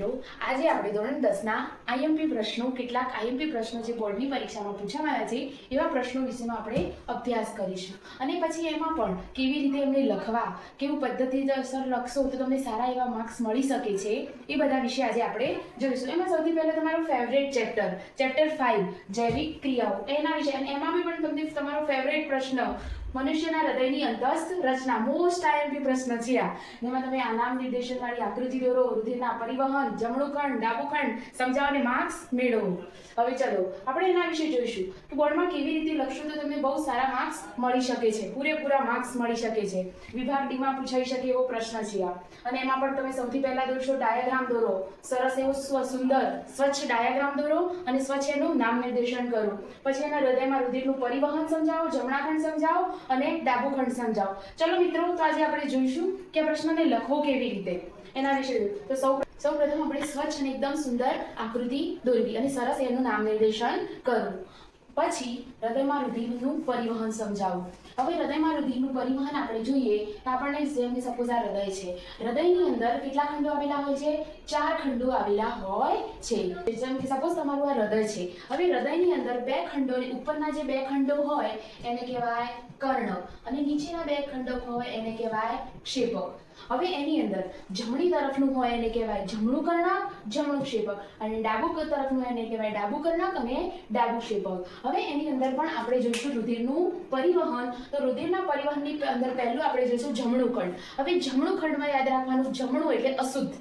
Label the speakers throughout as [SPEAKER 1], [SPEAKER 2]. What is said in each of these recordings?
[SPEAKER 1] મિત્રો, આજે આપણે ધોરણ દસના આઈએમપી પ્રશ્નો, કેટલાક આઈએમપી પ્રશ્નો જે બોર્ડની પરીક્ષામાં પૂછાવાના છે, એવા પ્રશ્નો વિશેનો આપણે અભ્યાસ કરીશું. અને પછી એમાં પણ કેવી રીતે એમને લખવા, કેવું પદ્ધતિસર લખશો, તો તમને સારા એવા માર્ક્સ મળી શકે છે, એ બધા વિશે આજે આપણે જોઈશું. એમાં સૌથી પહેલાં તમારું ફેવરેટ ચેપ્ટર ચેપ્ટર ફાઇવ જૈવિક ક્રિયાઓ. એના વિશે એમાં બી પણ તમને તમારો ફેવરેટ પ્રશ્ન મનુષ્યના હૃદયની અંતસ્થ રચના. મોસ્ટ આઈએમપી પ્રશ્ન છે આ. જેમાં તમે આનામ નિર્દેશનવાળી આકૃતિ દોરો, રુધિરના પરિવહન જમણું ખંડ ડાબું ખંડ સમજાવો અને માર્ક્સ મેળવો. હવે ચલો, આપણે એના વિશે જોઈશું કે બોર્ડમાં કેવી રીતે લખશો તો તમને બહુ સારા માર્ક્સ મળી શકે છે. પૂરેપૂરા માર્ક્સ મળી શકે છે. વિભાગ ડીમાં પૂછાઈ શકે એવો પ્રશ્ન છે આ. અને એમાં પણ તમે સૌથી પહેલા દોરશો ડાયાગ્રામ દોરો. સરસ એવો સ્વ સુંદર, સ્વચ્છ ડાયાગ્રામ દોરો અને સ્વચ્છ એનું નામ નિર્દેશન કરો. પછી એના હૃદયમાં રુધિરનું પરિવહન સમજાવો જમણા ખંડ સમજાવો અને ડાબુ ખંડ સમજાવો ચલો મિત્રો, તો આજે આપણે જોઈશું કે પ્રશ્નને લખવો કેવી રીતે. એના વિશે તો સૌ સૌ પ્રથમ આપણે સ્વચ્છ અને એકદમ સુંદર આકૃતિ દોરવી અને સરસ એનું નામ નિર્દેશન કરવું. પછી હૃદયમાં રુધિરનું પરિવહન સમજાવું. હવે હૃદયમાં રુધિરનું પરિવહન આપણે જોઈએ તો આપણને જેમ કે સપોઝ આ હૃદય છે. હૃદયની અંદર કેટલા ખંડો આવેલા હોય છે? ચાર ખંડો આવેલા હોય છે. જેમ કે સપોઝ તમારું આ હૃદય છે. હવે હૃદયની અંદર બે ખંડો ઉપરના જે બે ખંડો હોય એને કહેવાય કર્ણક અને નીચેના બે ખંડો હોય એને કહેવાય ક્ષેપક. હવે એની અંદર જમણી તરફનું હોય એને કહેવાય જમણું કર્ણક જમણું ક્ષેપક. અને ડાબુ તરફનું એને કહેવાય ડાબુ કર્ણક અને ડાબુ ક્ષેપક. હવે એની અંદર પણ આપણે જોઈશું રુધિરનું પરિવહન. તો રુધિરના પરિવહનની અંદર પહેલું આપણે જોઈશું જમણું ખંડ. હવે જમણું ખંડમાં યાદ રાખવાનું, જમણું એટલે અશુદ્ધ.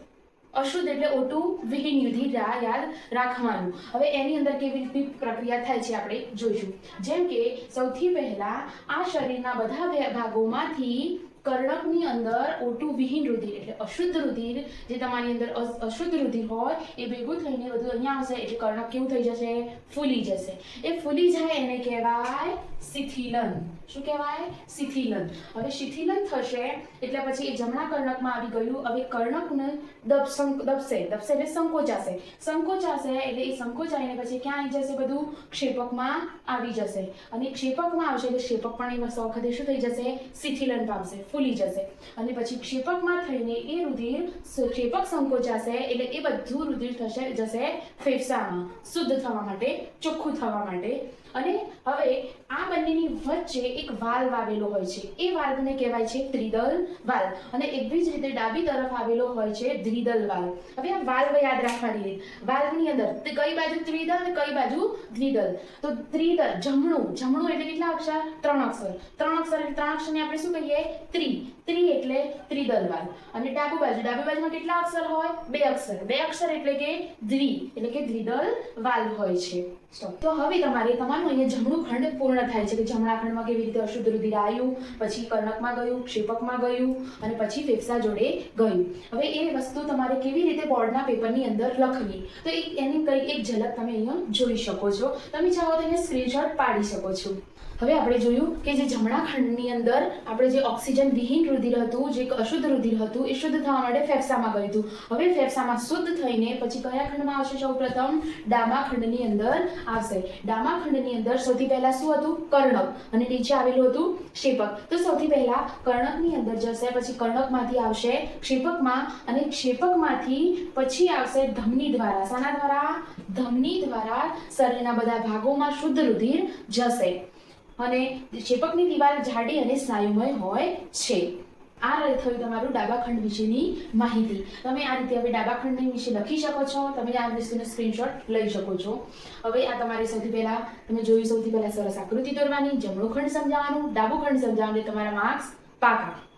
[SPEAKER 1] અશુદ્ધ એટલે ઓટું, વિહીન યુધિ રા- યાદ રાખવાનું. હવે એની અંદર કેવી રીતની પ્રક્રિયા થાય છે આપણે જોઈશું. જેમ કે, સૌથી પહેલા આ શરીરના બધા ભાગોમાંથી કર્ણકની અંદર ઓટું વિહીન રુધિર એટલે અશુદ્ધ રુધિર, જે તમારી અંદર અશુદ્ધ રુધિર હોય, એ ભેગું થઈને બધું અહીંયા આવશે, એટલે કર્ણક કેવું થઈ જશે? ફૂલી જશે. એ ફૂલી જાય એને કહેવાય શિથિલન. શું કહેવાય? શિથિલન. હવે શિથિલન થશે એટલે પછી એ જમણા કર્ણકમાં આવી ગયું. હવે કર્ણકને દબ, સંક- દબશે. દબશે એટલે સંકોચાશે. સંકોચાશે એટલે એ સંકોચાઈને પછી ક્યાં આવી જશે બધું? ક્ષેપકમાં આવી જશે. અને ક્ષેપકમાં આવશે એટલે ક્ષેપક પણ એ વખતે શું થઈ જશે? શિથિલન પામશે. ફૂલી જશે. અને પછી ક્ષેપકમાં થઈને એ રુધિર ક્ષેપક સંકોચાશે એટલે એ બધું રુધિર થશે, જશે ફેફસામાં, શુદ્ધ થવા માટે, ચોખ્ખું થવા માટે. અને હવે આ બંનેની વચ્ચે એક વાલ્વ આવેલો હોય છે. એ વાલ્વને કહેવાય છે ત્રિદલ વાલ્વ અને એવી જ રીતે ડાબી તરફ આવેલો હોય છે દ્વિદલ વાલ્વ હવે આ વાલ્વ યાદ રાખવાની રીત. વાલ્વની અંદર કઈ બાજુ ત્રિદલ કઈ બાજુ દ્વિદલ? તો ત્રિદલ જમણું. જમણું એટલે કેટલા અક્ષર? ત્રણ અક્ષર. ત્રણ અક્ષર એટલે ત્રણ અક્ષરને આપણે શું કહીએ? ત્રિ. ત્રિ એટલે ત્રિદલ વાલ્વ અને ડાબુ બાજુ, ડાબી બાજુમાં કેટલા અક્ષર હોય? બે અક્ષર. બે અક્ષર એટલે કે દ્વિ. એટલે કે દ્વિદલ વાલ્વ હોય છે. તો હવે તમારે તમારું અહીંયા જમણું ખંડ પૂર્ણ થાય છે કે જમણા ખંડમાં કેવી રીતે અશુદ્ધ રુધિર આવ્યું, પછી કર્ણકમાં ગયું, ક્ષેપકમાં ગયું, અને પછી ફેફસા જોડે ગયું. હવે એ વસ્તુ તમારે કેવી રીતે બોર્ડના પેપરની અંદર લખવી? તો એની કઈ એક ઝલક તમે અહીંયા જોઈ શકો છો. તમે ચાહો તો એને સ્ક્રીનશોટ પાડી શકો છો. હવે આપણે જોયું કે જે જમણા ખંડની અંદર આપણે જે ઓક્સિજન વિહીન રુધિર હતું, જે અશુદ્ધ રુધિર હતું, એ શુદ્ધ થવા માટે ફેફસામાં ગયું હતું. હવે ફેફસામાં શુદ્ધ થઈને પછી કયા ખંડમાં આવશે સૌપ્રથમ? ડામા ખંડની અંદર આવશે. ડામા ખંડની અંદર સૌથી પહેલા શું હતું? કર્ણક. અને નીચે આવેલું હતું ક્ષેપક. તો સૌથી પહેલા કર્ણકની અંદર જશે, પછી કર્ણકમાંથી આવશે ક્ષેપકમાં, અને ક્ષેપકમાંથી પછી આવશે ધમની દ્વારા. શાના દ્વારા? ધમની દ્વારા શરીરના બધા ભાગોમાં શુદ્ધ રુધિર જશે. અને ચેપકની દિવાલ જાડી અને સ્નાયુમય હોય છે. આ થયું તમારું ડાબા ખંડ વિશેની માહિતી. તમે આ રીતે હવે ડાબા ખંડની વિશે લખી શકો છો. તમે આ વસ્તુનો સ્ક્રીનશોટ લઈ શકો છો. હવે આ તમારે સૌથી પહેલા, તમે જોયું સૌથી પહેલા સરસ આકૃતિ દોરવાની, જમણું ખંડ સમજાવવાનું, ડાબું ખંડ સમજાવવાનું, તમારા માર્ક્સ પાકા.